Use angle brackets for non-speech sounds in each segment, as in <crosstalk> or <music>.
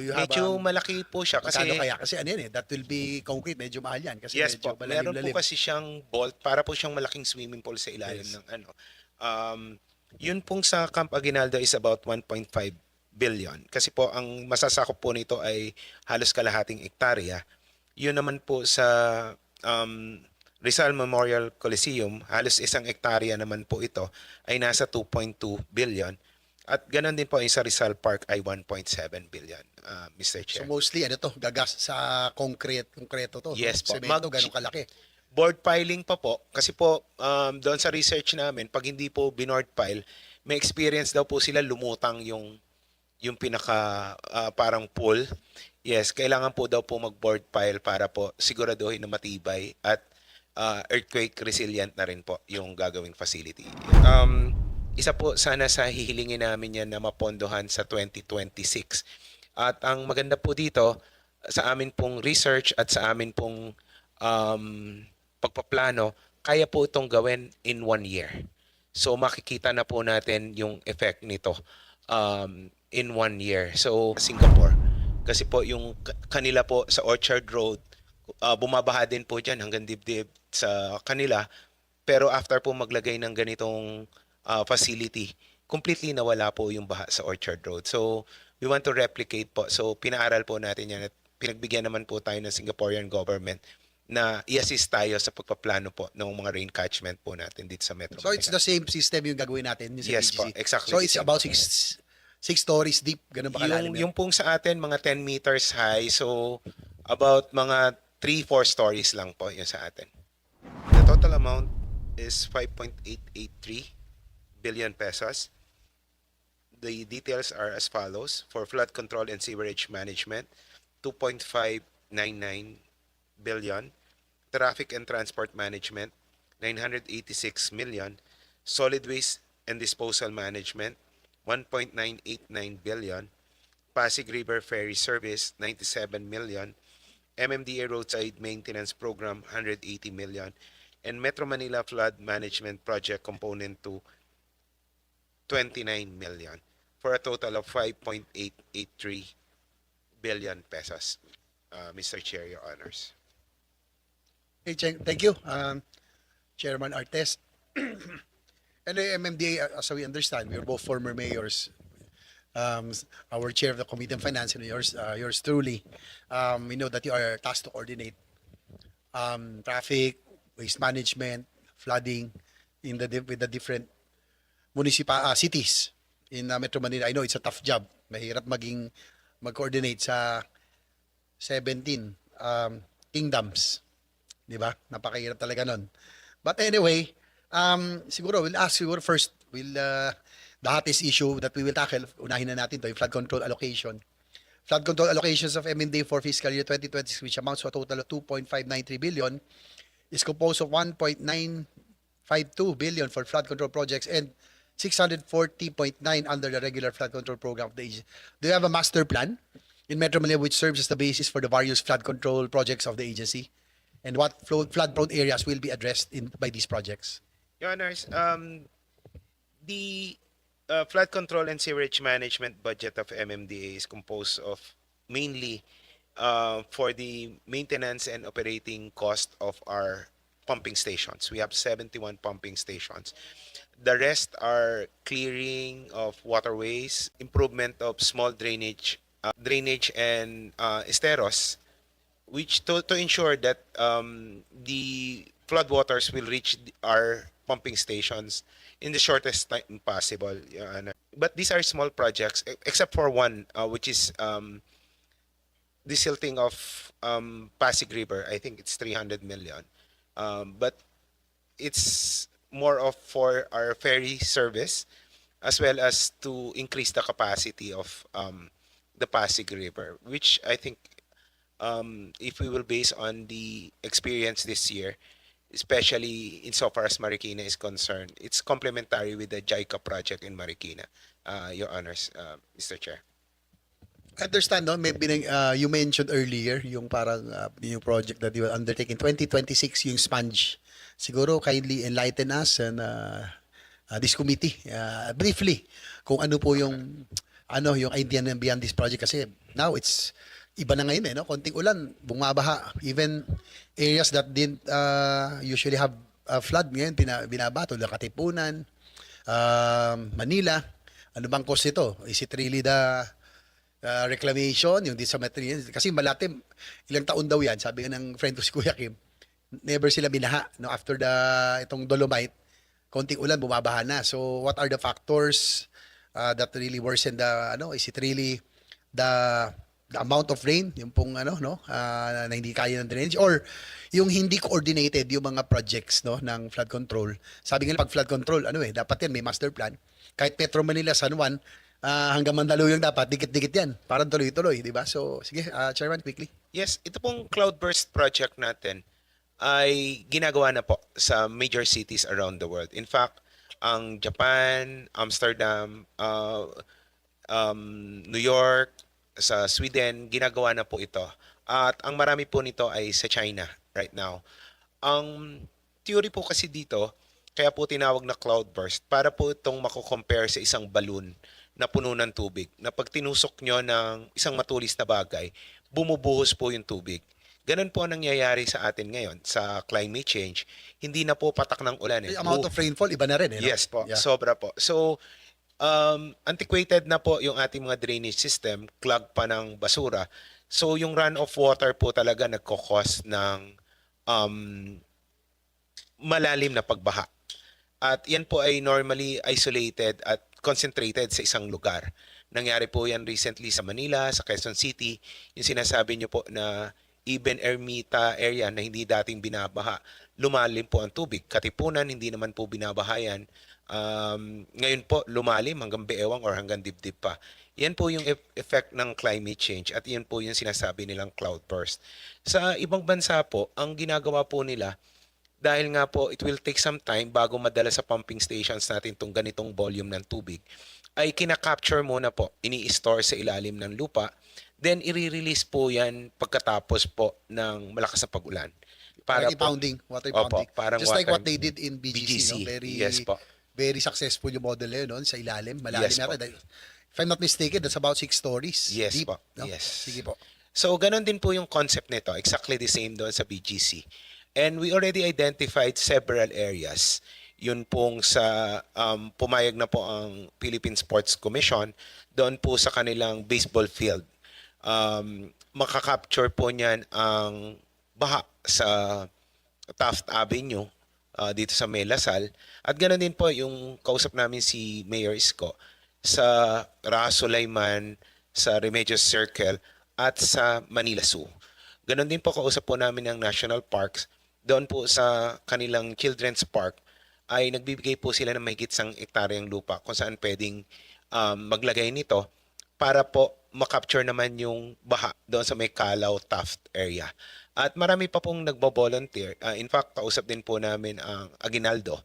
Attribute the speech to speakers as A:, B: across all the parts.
A: Do you have
B: Medyo
A: um,
B: malaki po siya kasi
A: Magkano kaya? Kasi ano yan eh, that will be concrete, medyo mahal yan. Kasi
B: Yes
A: medyo
B: po. Meron po
A: malalim-lalim.
B: kasi siyang vault para po siyang malaking swimming pool sa ilalim
A: Yes.
B: ng ano. Um, yun pong sa Camp Aguinaldo is about 1.5 billion. Kasi po ang masasakop po nito ay halos kalahating ektarya. Yun naman po sa um, Rizal Memorial Coliseum, halos isang ektarya naman po ito ay nasa 2.2 billion. At ganun din po yung sa Rizal Park ay 1.7 billion, uh, Mr.
A: So
B: Chair.
A: mostly ano to, gagas sa concrete, concreto to.
B: Yes po.
A: Semento,
B: Mag-
A: ganun kalaki.
B: board piling pa po kasi po um, doon sa research namin pag hindi po binord pile may experience daw po sila lumutang yung yung pinaka ah, parang pool yes kailangan po daw po mag board pile para po siguraduhin na matibay at ah, earthquake resilient na rin po yung gagawing facility um isa po sana sa hihilingin namin yan na mapondohan sa 2026 at ang maganda po dito sa amin pong research at sa amin pong um, pagpaplano, kaya po itong gawin in one year. So makikita na po natin yung effect nito um, in one year. So Singapore, kasi po yung ka- kanila po sa Orchard Road, uh, bumabaha din po dyan hanggang dibdib sa kanila. Pero after po maglagay ng ganitong uh, facility, completely nawala po yung baha sa Orchard Road. So we want to replicate po. So pinaaral po natin yan at pinagbigyan naman po tayo ng Singaporean government na i-assist tayo sa pagpaplano po ng mga rain catchment po natin dito sa Metro
A: So it's the same system yung gagawin natin yung sa
B: Yes
A: BGC.
B: po, exactly
A: So it's about six six stories deep, ganun ba kalalim
B: yung, yung pong sa atin, mga 10 meters high. So, about mga 3-4 stories lang po yung sa atin. The total amount is 5.883 billion pesos. The details are as follows. For flood control and sewerage management, 2.599 billion. Traffic and transport management, 986 million. Solid waste and disposal management, 1.989 billion. Pasig River Ferry Service, 97 million. MMDA Roadside Maintenance Program, 180 million. And Metro Manila Flood Management Project Component 2, 29 million. For a total of 5.883 billion pesos. Uh, Mr. Chair, Your Honors.
A: Okay, Cheng, thank you, um, Chairman Artes. <coughs> and the MMDA, as we understand, we are both former mayors. Um, our chair of the Committee on Finance and yours, uh, yours truly. Um, we know that you are tasked to coordinate um, traffic, waste management, flooding in the with the different municipal uh, cities in uh, Metro Manila. I know it's a tough job. Mahirap maging mag-coordinate sa 17 um, kingdoms. Di ba? Napakahirap talaga nun. But anyway, um, siguro, we'll ask siguro first, we'll, uh, the hottest issue that we will tackle, unahin na natin to, yung flood control allocation. Flood control allocations of MND for fiscal year 2026, which amounts to a total of 2.593 billion, is composed of 1.952 billion for flood control projects and 640.9 under the regular flood control program of the agency. Do you have a master plan in Metro Manila which serves as the basis for the various flood control projects of the agency? And what flood-prone areas will be addressed in by these projects?
B: Your Honors, um, the uh, flood control and sewerage management budget of MMDA is composed of mainly uh, for the maintenance and operating cost of our pumping stations. We have 71 pumping stations. The rest are clearing of waterways, improvement of small drainage, uh, drainage and uh, esteros, which to, to ensure that um, the floodwaters will reach our pumping stations in the shortest time possible. But these are small projects, except for one, uh, which is um, the silting of um, Pasig River. I think it's 300 million. Um, but it's more of for our ferry service as well as to increase the capacity of um, the Pasig River, which I think um, if we will base on the experience this year, especially insofar as Marikina is concerned, it's complementary with the JICA project in Marikina, uh, Your Honors, uh, Mr. Chair.
A: I understand, no? May uh, you mentioned earlier yung parang uh, project that you will undertake in 2026, yung sponge. Siguro kindly enlighten us and uh, uh, this committee uh, briefly kung ano po yung ano yung idea ng Beyond This Project kasi now it's iba na ngayon eh, no? Konting ulan, bumabaha. Even areas that didn't uh, usually have uh, flood ngayon, pina, binabato, la Katipunan, um, Manila. Ano bang cause nito? Is it really the uh, reclamation, yung dismetry? Kasi malati, ilang taon daw yan, sabi ng friend ko si Kuya Kim, never sila binaha no? After the itong dolomite konting ulan bumabaha na. So what are the factors uh, that really worsen the ano is it really the the amount of rain yung pong ano no? Uh, na hindi kaya ng drainage? Or yung hindi coordinated yung mga projects no ng flood control? Sabi nga pag flood control ano eh dapat yan may master plan. Kahit Petro Manila San Juan ah, hanggang Mandaluyong dapat dikit-dikit yan. Parang tuloy-tuloy di ba? So sige ah, chairman quickly.
B: Yes, ito pong Cloudburst project natin ay ginagawa na po sa major cities around the world. In fact, ang Japan, Amsterdam, uh, um, New York, sa Sweden, ginagawa na po ito. At ang marami po nito ay sa China right now. Ang theory po kasi dito, kaya po tinawag na cloudburst, para po itong mako-compare sa isang balloon na puno ng tubig, na pag tinusok nyo ng isang matulis na bagay, bumubuhos po yung tubig. Ganun po ang nangyayari sa atin ngayon sa climate change. Hindi na po patak ng ulan. Eh.
A: the amount of rainfall iba na rin eh no?
B: Yes po,
A: Yeah.
B: sobra po. So, um, antiquated na po yung ating mga drainage system, clog pa ng basura. So, yung run-off water po talaga nagkakos ng um, malalim na pagbaha. At yan po ay normally isolated at concentrated sa isang lugar. Nangyari po yan recently sa Manila, sa Quezon City. Yung sinasabi nyo po na even Ermita area na hindi dating binabaha, lumalim po ang tubig. Katipunan, hindi naman po binabaha yan. Um, ngayon po, lumalim hanggang beewang or hanggang dibdib pa. Yan po yung ef- effect ng climate change at yan po yung sinasabi nilang cloudburst. Sa ibang bansa po, ang ginagawa po nila, dahil nga po it will take some time bago madala sa pumping stations natin tong ganitong volume ng tubig, ay kinakapture muna po, ini-store sa ilalim ng lupa, then i-release po yan pagkatapos po ng malakas na pag-ulan.
A: Para
B: po-
A: impounding, water
B: Opo,
A: impounding.
B: parang
A: Just like
B: water-
A: what they did in BGC,
B: BGC,
A: no? Very,
B: yes po.
A: very successful yung model na yun, no? sa ilalim. Malalim
B: Yes
A: yata.
B: po.
A: If I'm not mistaken, that's about six stories
B: Yes
A: deep.
B: po,
A: no?
B: yes.
A: Sige po.
B: So, ganun din po yung concept nito. Exactly the same doon sa BGC. And we already identified several areas. Yun pong sa um, pumayag na po ang Philippine Sports Commission doon po sa kanilang baseball field. Um, makakapture po niyan ang baha sa Taft Avenue uh, dito sa May Lasal. At ganoon din po yung kausap namin si Mayor Isko sa Raso Layman, sa Remedios Circle at sa Manila Zoo. Ganon din po kausap po namin ng National Parks. Doon po sa kanilang Children's Park ay nagbibigay po sila ng mahigit sang ektaryang lupa kung saan pwedeng um, maglagay nito para po makapture naman yung baha doon sa may Calao Taft area. At marami pa pong nagbo-volunteer. Ah, in fact, kausap din po namin ang Aguinaldo.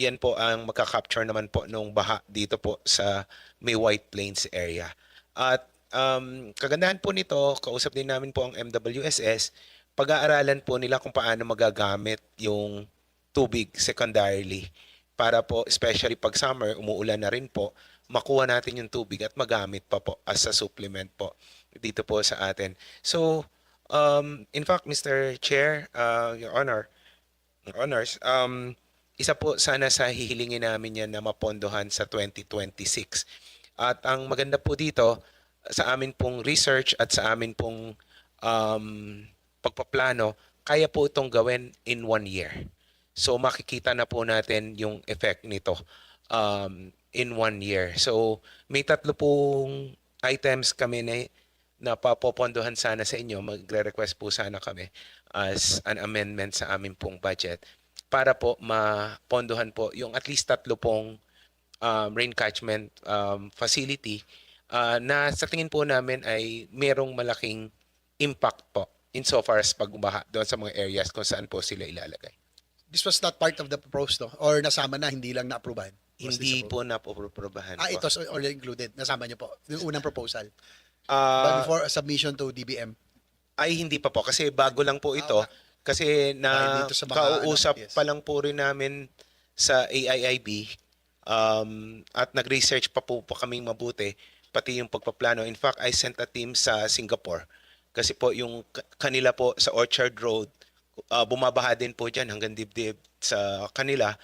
B: Yan po ang magka-capture naman po nung baha dito po sa may White Plains area. At um, kagandahan po nito, kausap din namin po ang MWSS, pag-aaralan po nila kung paano magagamit yung tubig secondarily para po, especially pag summer, umuulan na rin po, makuha natin yung tubig at magamit pa po as a supplement po dito po sa atin. So, um, in fact, Mr. Chair, uh, Your Honor, Your Honors, um, isa po sana sa hihilingin namin yan na mapondohan sa 2026. At ang maganda po dito, sa amin pong research at sa amin pong um, pagpaplano, kaya po itong gawin in one year. So makikita na po natin yung effect nito um, in one year. So may tatlo pong items kami na napapopondohan sana sa inyo. Magre-request po sana kami as an amendment sa amin pong budget para po mapondohan po yung at least tatlo pong um, rain catchment um, facility uh, na sa tingin po namin ay merong malaking impact po insofar as pagbaha doon sa mga areas kung saan po sila ilalagay.
A: This was not part of the proposed, no? Or nasama na, hindi lang na-approvehan?
B: Hindi po napoprobahan
A: Ah,
B: po.
A: it was already included. Nasama niyo po. Yung unang proposal.
B: Ah,
A: But before submission to DBM.
B: ay hindi pa po kasi bago lang po ito.
A: Ah,
B: Kasi
A: Dahil
B: na
A: dito sa mga
B: kauusap
A: ano, yes.
B: pa lang po rin namin sa AIIB um, at nag-research pa po pa kaming mabuti pati yung pagpaplano. In fact, I sent a team sa Singapore kasi po yung ka- kanila po sa Orchard Road, uh, bumabaha din po dyan hanggang dibdib sa kanila.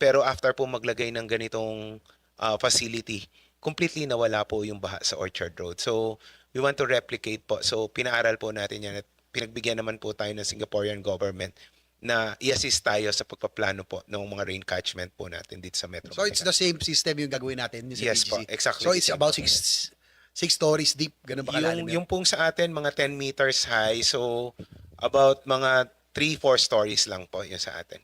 B: Pero after po maglagay ng ganitong uh, facility, completely nawala po yung baha sa Orchard Road. So, we want to replicate po. So, pinaaral po natin yan at pinagbigyan naman po tayo ng Singaporean government na i-assist tayo sa pagpaplano po ng mga rain catchment po natin dito sa Metro
A: So it's the same system yung gagawin natin yung
B: Yes
A: PGC.
B: po, exactly
A: So it's about six six stories deep, ganun ba kalalim
B: yung,
A: yun?
B: yung pong sa atin, mga 10 meters high. So, about mga 3-4 stories lang po yung sa atin.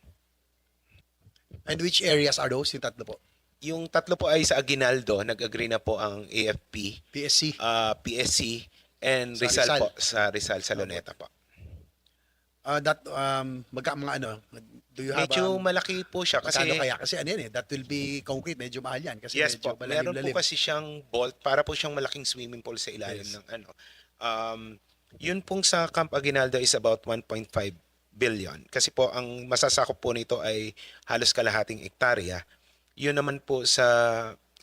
A: And which areas are those? Yung tatlo po.
B: Yung tatlo po ay sa Aguinaldo, nag-agree na po ang AFP,
A: PSC.
B: uh, PSC, and
A: Sa
B: Rizal,
A: Rizal.
B: po, sa Rizal, sa Luneta po.
A: Uh, that, um, magka, mga ano, do you have,
B: Medyo
A: um,
B: malaki po siya kasi
A: magkano kaya? Kasi ano yan eh, that will be concrete, medyo mahal yan. Kasi
B: Yes
A: medyo
B: po. Meron po
A: malalim-lalim.
B: kasi siyang vault para po siyang malaking swimming pool sa ilalim
A: Yes.
B: ng ano. Um, yun pong sa Camp Aguinaldo is about 1.5 billion. Kasi po ang masasakop po nito ay halos kalahating ektarya. Yun naman po sa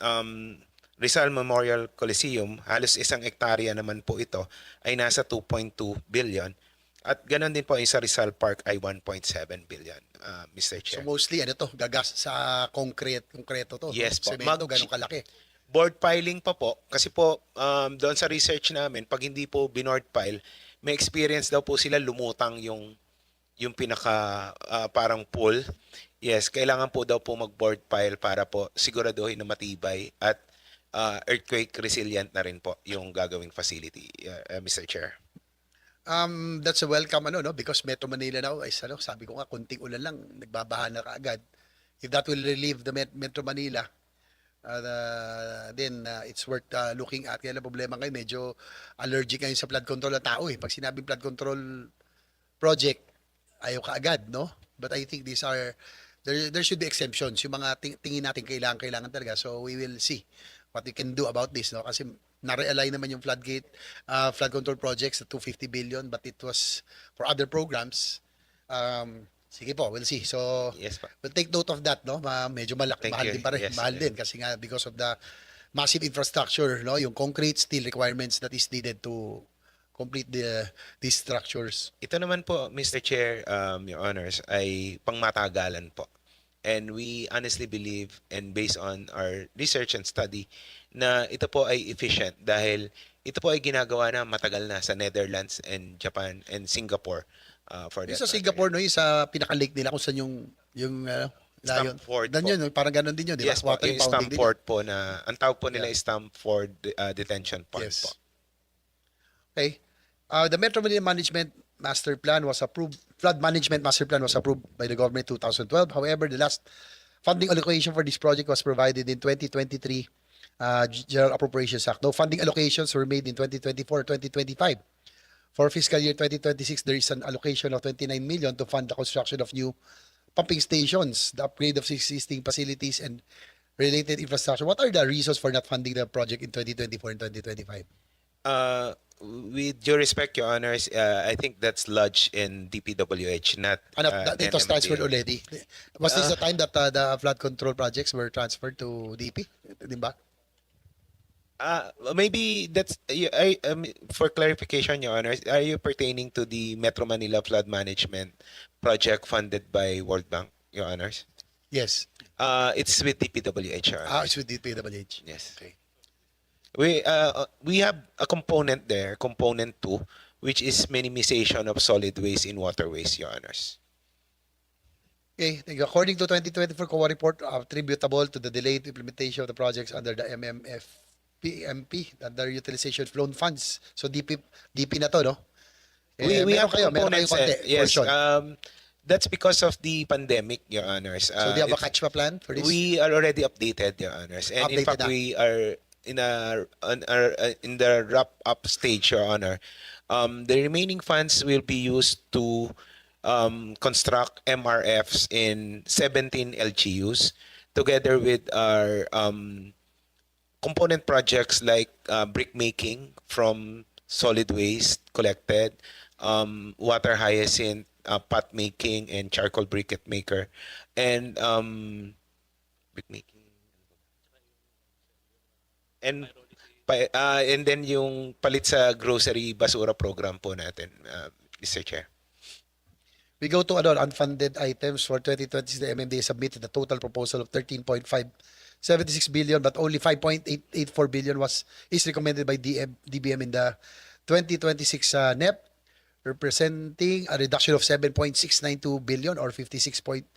B: um, Rizal Memorial Coliseum, halos isang ektarya naman po ito ay nasa 2.2 billion. At ganon din po sa Rizal Park ay 1.7 billion, uh, Mr.
A: So
B: Chair.
A: mostly ano to, gagas sa concrete, concreto to.
B: Yes po.
A: Semento, ganun kalaki.
B: board piling pa po kasi po um, doon sa research namin pag hindi po binoard pile may experience daw po sila lumutang yung yung pinaka ah, parang pool yes kailangan po daw po mag board pile para po siguraduhin na matibay at ah, earthquake resilient na rin po yung gagawing facility uh, uh, Mr. Chair
A: Um, that's a welcome ano no because Metro Manila now is ano sabi ko nga kunting ulan lang nagbabaha na kaagad. If that will relieve the Met- Metro Manila uh, the- then uh, it's worth uh, looking at. Kaya problema ngayon medyo allergic ngayon sa flood control ng tao eh. Pag sinabing flood control project ayaw kaagad no. But I think these are there there should be exemptions. Yung mga ting- tingin natin kailangan kailangan talaga. So we will see what we can do about this no kasi na-realign naman yung floodgate uh, flood control projects sa 250 billion but it was for other programs um sige po we'll see so
B: yes po
A: we'll take note of that no Ma- medyo malaki
B: Thank
A: mahal
B: you.
A: din pa rin
B: Yes,
A: mahal
B: yes.
A: din kasi nga because of the massive infrastructure no yung concrete steel requirements that is needed to complete the these structures
B: Ito naman po, Mr. Chair, um, Your Honors, ay pangmatagalan po. And we honestly believe and based on our research and study na ito po ay efficient dahil ito po ay ginagawa na matagal na sa Netherlands and Japan and Singapore uh, for
A: yung
B: that
A: sa
B: matter.
A: Singapore no yung sa pinaka-lake nila kung saan yung yung uh, layon
B: Stamford
A: Dan
B: po.
A: yun, parang ganun din yun, di ba?
B: Yes po, yung. Stamford po na, ang tawag po nila
A: Yeah.
B: is Stamford uh, Detention Pond
A: Yes.
B: po.
A: Okay. Uh, the Metro Manila Management Master Plan was approved, flood management master plan was approved by the government in 2012. However, the last funding allocation for this project was provided in 2023 uh, General Appropriations Act. No funding allocations were made in 2024-2025. For fiscal year 2026, there is an allocation of 29 million to fund the construction of new pumping stations, the upgrade of existing facilities, and related infrastructure. What are the reasons for not funding the project in 2024 and 2025?
B: Uh, with due respect, Your Honors, uh, I think that's lodged in DPWH, not
A: Ano,
B: uh,
A: it was transferred
B: NMDA.
A: already. Was this the time that uh, the flood control projects were transferred to DP? Di ba?
B: Uh, maybe that's y- I, um, for clarification, Your Honors. Are you pertaining to the Metro Manila Flood Management project funded by World Bank, Your Honors?
A: Yes.
B: Uh, it's with DPWH, Your
A: Ah,
B: Honors.
A: it's with DPWH.
B: yes.
A: Okay.
B: We uh, we have a component there, component two, which is minimization of solid waste in waterways, Your Honors.
A: Okay, thank you. According to 2024 COA report, attributable to the delayed implementation of the projects under the MMF PMP, under utilization of loan funds. So DP, DP na to, no?
B: we,
A: Eh,
B: we have
A: kayo,
B: components.
A: konti,
B: eh, yes,
A: portion.
B: um, that's because of the pandemic, Your Honors.
A: so
B: Uh,
A: do you have a
B: it's-
A: catch plan for this?
B: We are already updated, Your Honors, and in
A: Updated
B: fact,
A: na.
B: we are in a our, uh, in the wrap up stage, Your Honor. Um, the remaining funds will be used to um, construct MRFs in 17 LGUs, together with our um, component projects like uh, brick making from solid waste collected, um, water hyacinth, uh, pot making, and charcoal briquette maker, and um, brick making, and Pa- ah, and then yung palit sa grocery basura program po natin, uh, Mr. Chair.
A: We go to ano, unfunded items for 2020. The MMDA submitted a total proposal of 13.576 billion, but only 5.884 billion was is recommended by DM, DBM in the 2026 uh, NEP, representing a reduction of 7.692 billion or 56.66%.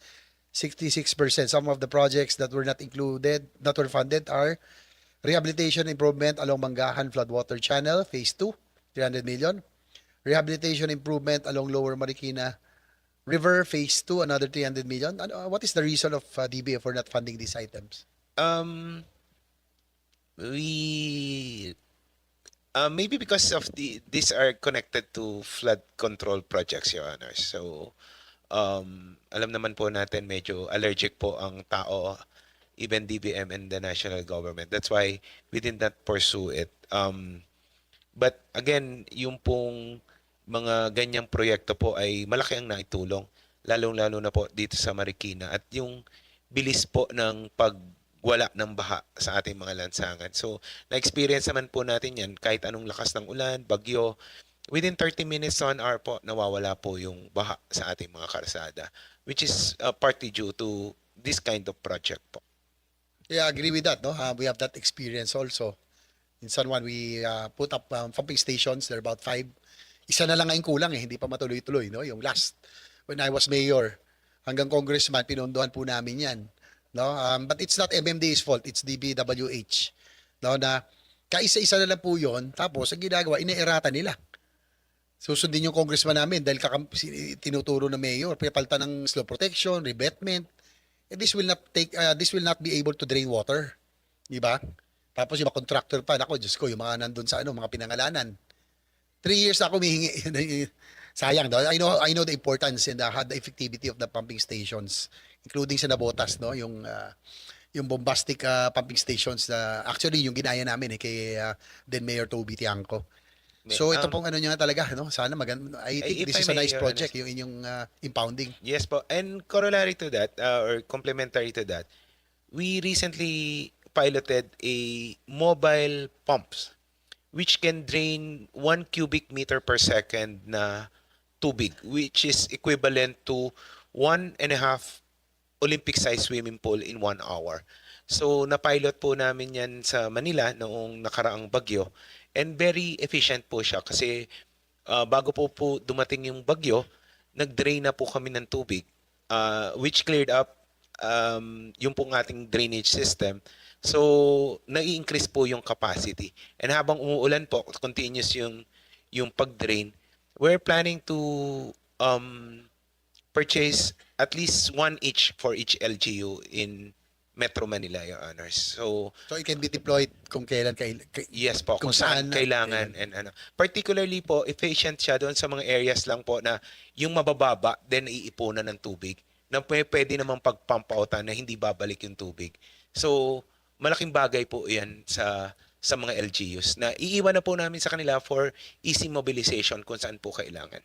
A: Some of the projects that were not included, that were funded are rehabilitation improvement along Mangahan Floodwater Channel, Phase 2, 300 million. Rehabilitation improvement along Lower Marikina River Phase 2, another 300 million. Ano, what is the reason of uh, DBA for not funding these items?
B: Um, we uh, maybe because of the these are connected to flood control projects, Your Honor. So, um, alam naman po natin medyo allergic po ang tao, even DBM and the national government. That's why we did not pursue it. Um, but again, yung pong mga ganyang proyekto po ay malaki ang naitulong, lalong-lalo na po dito sa Marikina at yung bilis po ng pagwala ng baha sa ating mga lansangan. So, na-experience naman po natin yan kahit anong lakas ng ulan, bagyo, within 30 minutes on hour po, nawawala po yung baha sa ating mga karsada, which is uh, partly due to this kind of project po.
A: Yeah, I agree with that. No, uh, we have that experience also. In San Juan, we uh, put up um, pumping stations. There are about five. Isa na lang ang kulang eh, hindi pa matuloy-tuloy. No, yung last when I was mayor, hanggang congressman, pinondohan po namin yan. No, um, but it's not MMDA's fault. It's DBWH. No, na kaisa-isa na lang po yon. Tapos ang ginagawa, inaerata nila. Susundin yung congressman namin dahil tinuturo ng mayor, pinapalitan ng slow protection, revetment, eh, this will not take uh, this will not be able to drain water. Di ba? Tapos yung mga contractor pa, nako, Diyos ko, yung mga nandun sa ano, mga pinangalanan. Three years ako humihingi. <laughs> Sayang, no? I know, I know the importance and the, the effectivity of the pumping stations, including sa Nabotas, no? Yung, uh, yung bombastic uh, pumping stations na actually yung ginaya namin eh, kay uh, then Mayor Toby Tiangco. So ito
B: Um,
A: pong ano niya talaga, no? Sana maganda. I think this is a nice project, yung inyong uh, impounding.
B: Yes po. And corollary to that, uh, or complementary to that, we recently piloted a mobile pumps which can drain 1 cubic meter per second na tubig, which is equivalent to one and a half Olympic-sized swimming pool in one hour. So, na-pilot po namin yan sa Manila noong nakaraang bagyo. And very efficient po siya kasi uh, bago po po dumating yung bagyo, nag-drain na po kami ng tubig uh, which cleared up um, yung pong ating drainage system. So, nai-increase po yung capacity. And habang umuulan po, continuous yung yung pag-drain, we're planning to um, purchase at least one each for each LGU in Metro Manila, Your Honors. So,
A: So it can be deployed kung kailan kail, kay-
B: Yes po, kung,
A: Kung
B: saan,
A: saan-
B: kailangan and ano. Particularly po, efficient siya doon sa mga areas lang po na yung mabababa, then iipunan ng tubig na pwe- pwede namang pag-pump outan na hindi babalik yung tubig. So, malaking bagay po yan sa sa mga LGUs na iiwan na po namin sa kanila for easy mobilization kung saan po kailangan.